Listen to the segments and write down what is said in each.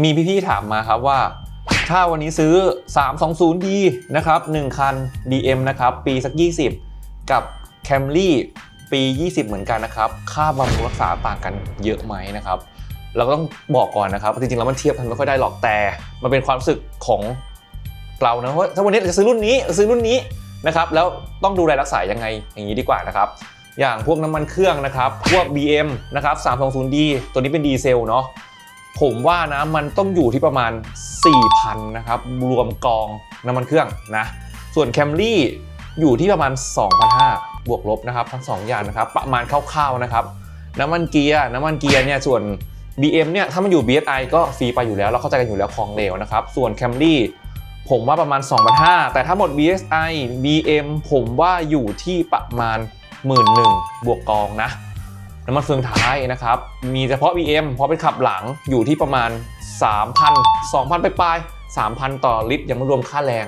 มีพี่ๆถามมาครับว่า ถ้าวันนี้ซื้อ 320D นะครับ 1 คัน DM นะครับ ปีสัก 20 กับ Camry ปี 20 เหมือนกันนะครับ ค่าบำรุงรักษาต่างกันเยอะไหมนะครับ เราก็ต้องบอกก่อนนะครับจริงๆแล้วมันเทียบกันไม่ค่อยได้หรอกแต่ มันเป็นความรู้สึกของเรานะว่าถ้าวันนี้จะซื้อรุ่นนี้ซื้อรุ่นนี้นะครับแล้วต้องดูแลรักษายังไงอย่างนี้ดีกว่านะครับ อย่างพวกน้ำมันเครื่องนะครับ พวก BM นะครับ 320D ตัวนี้เป็นดีเซลเนาะ ผมว่านะมันต้องอยู่ที่ประมาณ 4,000 นะครับ รวมกองน้ำมันเครื่องนะ ส่วน Camry อยู่ที่ประมาณ 2,500 บวกลบนะครับ ทั้ง 2 อย่างนะครับ ประมาณคร่าวๆนะครับ น้ำมันเกียร์น้ำมันเกียร์เนี่ยส่วน BM เนี่ยถ้ามันอยู่ BSI ก็ฟรีไปอยู่แล้ว เราเข้าใจกันอยู่แล้วของเหลวนะครับ ส่วน Camry ผมว่าประมาณ 2,500 แต่ถ้าหมด BSI BM ผมว่าอยู่ที่ประมาณ 11,000บวกกองนะ น้ำมันเฟืองท้ายนะครับ มีเฉพาะ BM เพราะเป็นขับหลังอยู่ที่ประมาณ 3,000 2,000 ไปปลายๆ3,000 ต่อลิตร ยังไม่รวมค่าแรง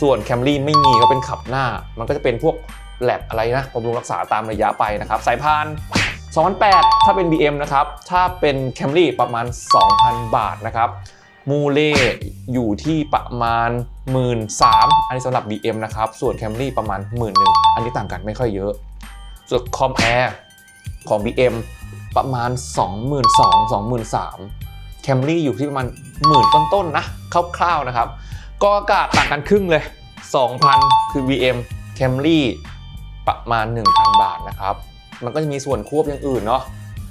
ส่วน Camry ไม่มีก็เป็นขับหน้า มันก็จะเป็นพวกแลบอะไรนะบำรุงรักษาตามระยะไปนะครับ สายพาน2,800ถ้าเป็น BM นะครับ ถ้าเป็น Camry ประมาณ 2,000 บาทนะครับ มูเล่อยู่ที่ประมาณ 1 3ื่นอันนี้สำหรับ BM นะครับ ส่วน Camry ประมาณ 1 1 0 0 0อันนี้ต่างกันไม่ค่อยเยอะ ส่วน Com Air ของ BM ประมาณ 22,000 23,000 Camry อยู่ที่ประมาณหมื่นต้นๆนะคร่าวๆนะครับกองอากาศต่างกันครึ่งเลย 2,000 คือ BM Camry ประมาณ 1,000 บาทนะครับ มันก็จะมีส่วนควบอย่างอื่นเนาะ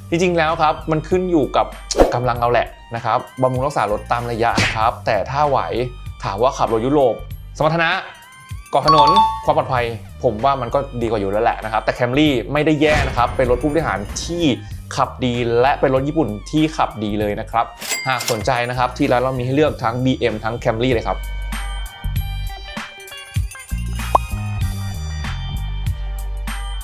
จริงๆแล้วครับ มันขึ้นอยู่กับกำลังเราแหละนะครับบำรุงรักษารถตามระยะนะครับ แต่ถ้าไหวถามว่าขับรถยุโรป สมรรถนะ กาะถนนความปลอดภัย ผมว่ามันก็ดีกว่าอยู่แล้วแหละนะครับ แต่แคมรี่ไม่ได้แย่นะครับ เป็นรถผู้บริหารที่ขับดีและเป็นรถญี่ปุ่นที่ขับดีเลยนะครับ หากสนใจนะครับที่ร้านเรามีให้เลือกทั้ง BM ทั้ง Camry เลยครับ